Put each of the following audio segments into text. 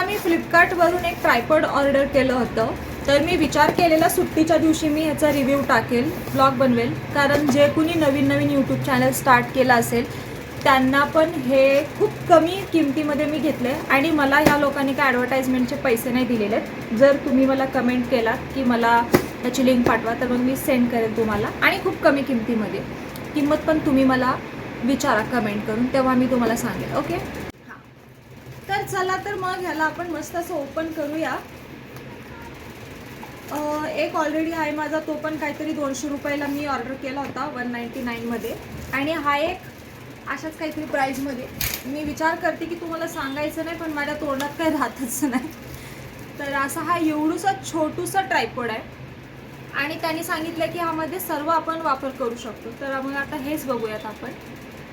हा मी फ्लिपकार्टवरून एक ट्रायपॉड ऑर्डर केलं होतं. तर मी विचार केलेला सुट्टीच्या दिवशी मी ह्याचा रिव्ह्यू टाकेल ब्लॉग बनवेल. कारण जे कुणी नवीन नवीन यूट्यूब चॅनल स्टार्ट केलं असेल त्यांना पण हे खूप कमी किमतीमध्ये मी घेतले आणि मला ह्या लोकांनी काय ॲडव्हर्टाईजमेंटचे पैसे नाही दिलेले आहेत. जर तुम्ही मला कमेंट केला की मला त्याची लिंक पाठवा तर मग मी सेंड करेल तुम्हाला. आणि खूप कमी किमतीमध्ये. किंमत पण तुम्ही मला विचारा कमेंट करून तेव्हा मी तुम्हाला सांगेल. ओके चला तर मग ह्याला आपण मस्त असं ओपन करूया. एक ऑलरेडी आहे माझा तो पण काहीतरी दोनशे रुपयाला मी ऑर्डर केला होता वन नाईन्टी नाईनमध्ये आणि हा एक अशाच काहीतरी प्राईजमध्ये मी विचार करते की तुम्हाला सांगायचं नाही पण माझ्या तोंडात काही राहतच नाही. तर असा हा एवढूसा छोटूसा ट्रायपॉड आहे. आणि त्यांनी सांगितलं की ह्यामध्ये सर्व आपण वापर करू शकतो. तर मग आता हेच बघूयात आपण.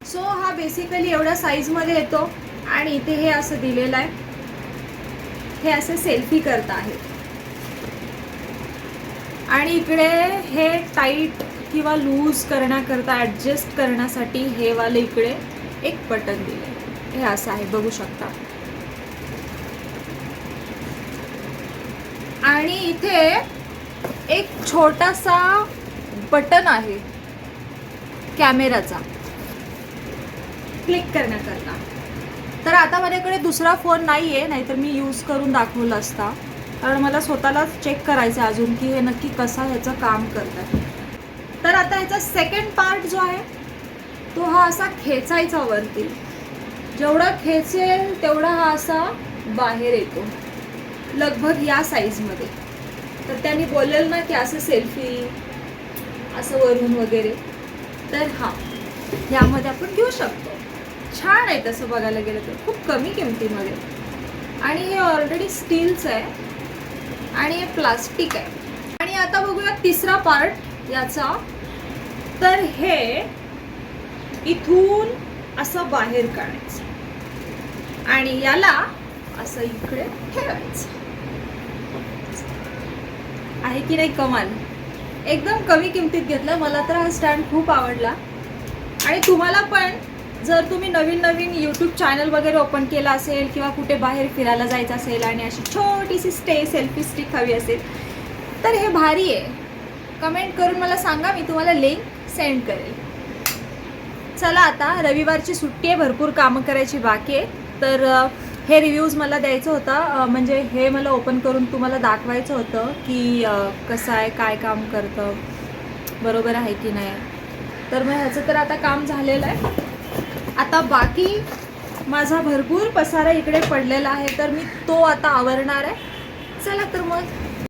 सो हा बेसिकली एवढ्या साईजमध्ये येतो. आणि इथे हे असं दिलेलं आहे. हे असं सेल्फी करता आहे. आणि इकडे हे टाईट किंवा लूज करण्याकरता ॲडजस्ट करण्यासाठी हे वाले इकडे एक बटन दिले हे असं आहे बघू शकता. आणि इथे एक छोटासा बटन आहे. कॅमेराचा क्लिक करण्याकरता. तर आता माझ्याकडे दुसरा फोन नाही आहे नाहीतर मी यूज करून दाखवला असता. कारण मला स्वतःलाच चेक करायचं आहे अजून की हे नक्की कसा ह्याचं काम करतं तर आता ह्याचा सेकंड पार्ट जो आहे तो हा असा खेचायचा वरती. जेवढा खेचेल तेवढा हा असा बाहेर येतो. लगभग या साईजमध्ये तर त्यांनी बोललेलं ना की असं सेल्फी असं वरून वगैरे. तर हा यामध्ये आपण घेऊ शकतो. छान आहे तसं बघायला गेलं तर. खूप कमी किमतीमध्ये. आणि हे ऑलरेडी स्टीलचं आहे. आणि हे प्लास्टिक आहे. आणि आता बघूया तिसरा पार्ट याचा. तर हे इथून असं बाहेर काढायचं. आणि याला असं इकडे ठेवायचं. आहे की नाही कमाल? एकदम कमी किमतीत घेतलं. मला तर हा स्टँड खूप आवडला. आणि तुम्हाला पण जर तुम्ही नवीन नवीन यूट्यूब चॅनल वगैरे ओपन केला असेल किंवा कुठे बाहेर फिरायला जायचं असेल आणि अशी छोटीशी स्टे सेल्फी स्टिक हवी असेल तर हे भारी आहे. कमेंट करून मला सांगा मी तुम्हाला लिंक सेंड करेल. चला आता रविवारची सुट्टी आहे भरपूर कामं करायची बाकी आहे तर हे रिव्ह्यूज मला द्यायचं होतं. म्हणजे हे मला ओपन करून तुम्हाला दाखवायचं होतं की कसं आहे काय काम करतं बरोबर आहे की नाही. तर मग ह्याचं तर आता काम झालेलं आहे. आता बाकी माझा भरपूर पसारा इकडे पडलेला आहे तर मी तो आता आवरणार आहे. चला तर मग.